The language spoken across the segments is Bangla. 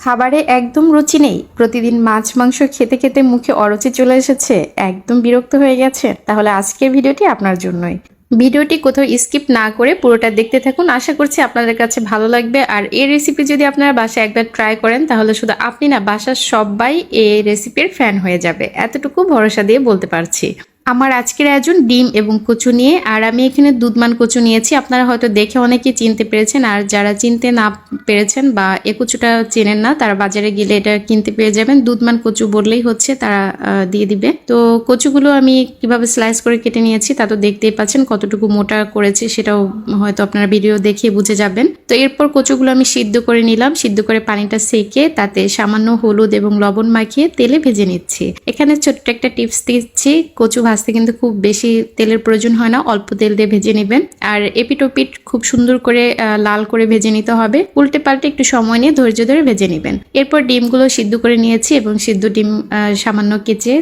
খাবারে একদম রুচি নেই। প্রতিদিন মাছ, মাংস খেতে খেতে মুখে অরুচি চলে এসেছে। একদম বিরক্ত হয়ে গেছে। তাহলে আজকের ভিডিওটি আপনার জন্যই। ভিডিওটি কোথাও স্কিপ না করে পুরোটা দেখতে থাকুন। আশা করছি আপনাদের কাছে ভালো লাগবে। আর এই রেসিপি যদি আপনারা বাসায় একবার ট্রাই করেন, তাহলে শুধু আপনি না, বাসার সবাই এই রেসিপির ফ্যান হয়ে যাবে। এতটুকু ভরসা দিয়ে বলতে পারছি। আমার আজকের আয়োজন ডিম এবং কচু নিয়ে, আর আমি এখানে দুধমান কচু নিয়েছি। আপনারা হয়তো দেখে অনেকে চিনতে পেরেছেন, আর যারা চিনতে না পেরেছেন বা এ কচুটা চেনেন না, তারা বাজারে গেলে এটা কিনতে পেয়ে যাবেন। দুধমান কচু বললেই হচ্ছে, তারা দিয়ে দিবে। তো কচুগুলো আমি কীভাবে স্লাইস করে কেটে নিয়েছি, তা তো দেখতেই পাচ্ছেন কতটুকু মোটা করেছে, সেটাও হয়তো আপনারা ভিডিও দেখে বুঝে যাবেন। তো এরপর কচুগুলো আমি সিদ্ধ করে নিলাম। সিদ্ধ করে পানিটা সেকে, তাতে সামান্য হলুদ এবং লবণ মাখিয়ে তেলে ভেজে নিচ্ছি। এখানে ছোট্ট একটা টিপস দিচ্ছি, কচু ভাজতে কিন্তু খুব বেশি তেলের প্রয়োজন হয় না, অল্প তেল দিয়ে ভেজে নেবেন। আর এপিটোপিট খুব সুন্দর করে লাল করে ভেজে নিতে হবে। উল্টে পাল্টে একটু সময় নিয়ে ধৈর্য ধরে ভেজে নেবেন। এরপর ডিমগুলো সিদ্ধ করে নিয়েছি এবং সিদ্ধ ডিম সামান্য কেচে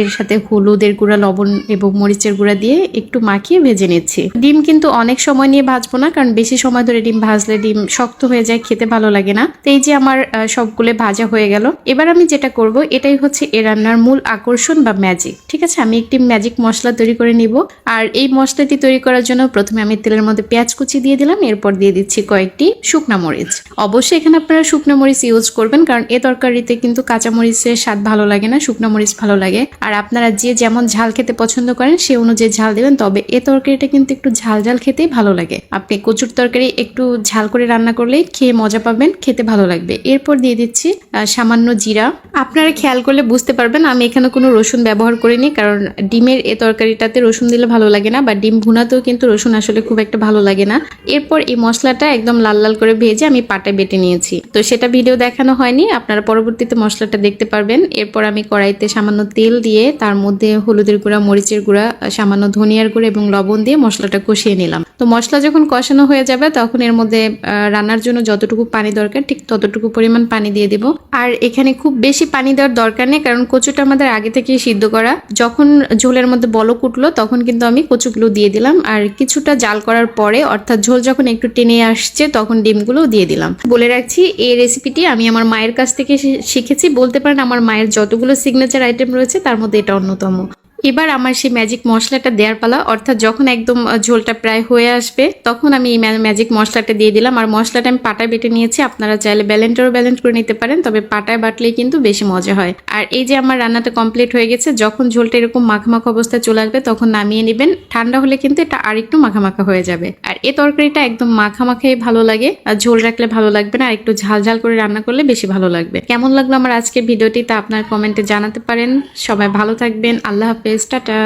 এর সাথে হলুদের গুঁড়া, লবণ এবং মরিচের গুঁড়া দিয়ে একটু মাখিয়ে ভেজে নিচ্ছি। ডিম কিন্তু অনেক সময় নিয়ে ভাজবো না, কারণ বেশি সময় ধরে ডিম ভাজলে ডিম শক্ত হয়ে যায়, খেতে ভালো লাগে না। তো এই যে আমার সবগুলো ভাজা হয়ে গেল, এবার আমি যেটা করব, এটাই হচ্ছে এ রান্নার মূল আকর্ষণ বা ম্যাজিক ঠিক আছে? আমি একটি ম্যাজিক মশলা তৈরি করে নিব। আর এই মশলাটি তৈরি করার জন্য প্রথমে আমি তেলের মধ্যে পেঁয়াজ কুচি দিয়ে দিলাম, এরপর দিয়ে দিচ্ছি কয়েকটি শুকনো মরিচ। অবশ্যই এখানে আপনারা শুকনো মরিচ ইউজ করবেন, কারণ এ তরকারিতে কিন্তু কাঁচা মরিচের স্বাদ ভালো লাগে না, শুকনো মরিচ ভালো লাগে। আর আপনারা যে যেমন ঝাল খেতে পছন্দ করেন, সে অনুযায়ী ঝাল দেবেন, তবে এ তরকারিটা কিন্তু একটু ঝাল ঝাল খেতেই ভালো লাগে। আপনি কচুর তরকারি একটু ঝাল করে রান্না করলেই খেয়ে মজা পাবেন, খেতে ভালো লাগবে। এরপর দিয়ে দিচ্ছি সামান্য জিরা। আপনারা খেয়াল করলে বুঝতে পারবেন, আমি এখানে কোনো রসুন ব্যবহার করিনি, কারণ ডিমের এ তরকারিটাতে রসুন দিলে ভালো লাগে না, বা ডিম ভুনাতেও কিন্তু রসুন আসলে খুব একটা ভালো লাগে না। এরপর এই মশলাটা একদম লাল লাল করে ভেজে আমি পাটায় বেটে নিয়েছি। তো সেটা ভিডিও দেখানো হয়নি, আপনারা পরবর্তীতে মশলাটা দেখতে পারবেন। এরপর আমি কড়াইতে সামান্য তেল দিয়ে তার মধ্যে হলুদের গুঁড়া, মরিচের গুঁড়া, সামান্য ধনিয়ার গুঁড়া এবং লবণ দিয়ে মশলাটা কষিয়ে নিলাম। তো মশলা যখন কষানো হয়ে যাবে, তখন এর মধ্যে রান্নার জন্য যতটুকু পানি দরকার, ঠিক ততটুকু পরিমাণ পানি দিয়ে দিব। আর এখানে খুব বেশি পানি দেওয়ার দরকার নেই, কারণ কচুটা আমাদের আগে থেকে সিদ্ধ করা। যখন ঝোলের মধ্যে বলক উঠল, তখন কিন্তু আমি কচুগুলো দিয়ে দিলাম। আর কিছুটা জাল করার পরে, অর্থাৎ ঝোল যখন একটু টেনে আসছে, তখন ডিমগুলো দিয়ে দিলাম। বলে রাখছি, এই রেসিপিটি আমি আমার মায়ের কাছ থেকে শিখেছি। বলতে পারেন, আমার মায়ের যতগুলো সিগনেচার আইটেম রয়েছে, তার মধ্যে এটা অন্যতম। এবার আমার সেই ম্যাজিক মশলাটা দেওয়ার পালা, অর্থাৎ যখন একদম ঝোলটা প্রায় হয়ে আসবে, তখন আমি এই ম্যাজিক মশলাটা দিয়ে দিলাম। আর মশলাটা আমি পাটায় বেটে নিয়েছি, আপনারা চাইলে ব্যালেন্টারও ব্যালেন্ট করে নিতে পারেন, তবে পাটায় বাটলেই কিন্তু বেশি মজা হয়। আর এই যে আমার রান্নাটা কমপ্লিট হয়ে গেছে, যখন ঝোলটা এরকম মাখামাখা অবস্থায় চলে আসবে, তখন নামিয়ে নেবেন। ঠান্ডা হলে কিন্তু এটা আরেকটু মাখামাখা হয়ে যাবে। আর এই তরকারিটা একদম মাখামাখাই ভালো লাগে, আর ঝোল রাখলে ভালো লাগবে না, আর একটু ঝাল ঝাল করে রান্না করলে বেশি ভালো লাগবে। কেমন লাগল আমার আজকের ভিডিওটি তা আপনার কমেন্টে জানাতে পারেন। সবাই ভালো থাকবেন, আল্লাহ হাফেজ টাটা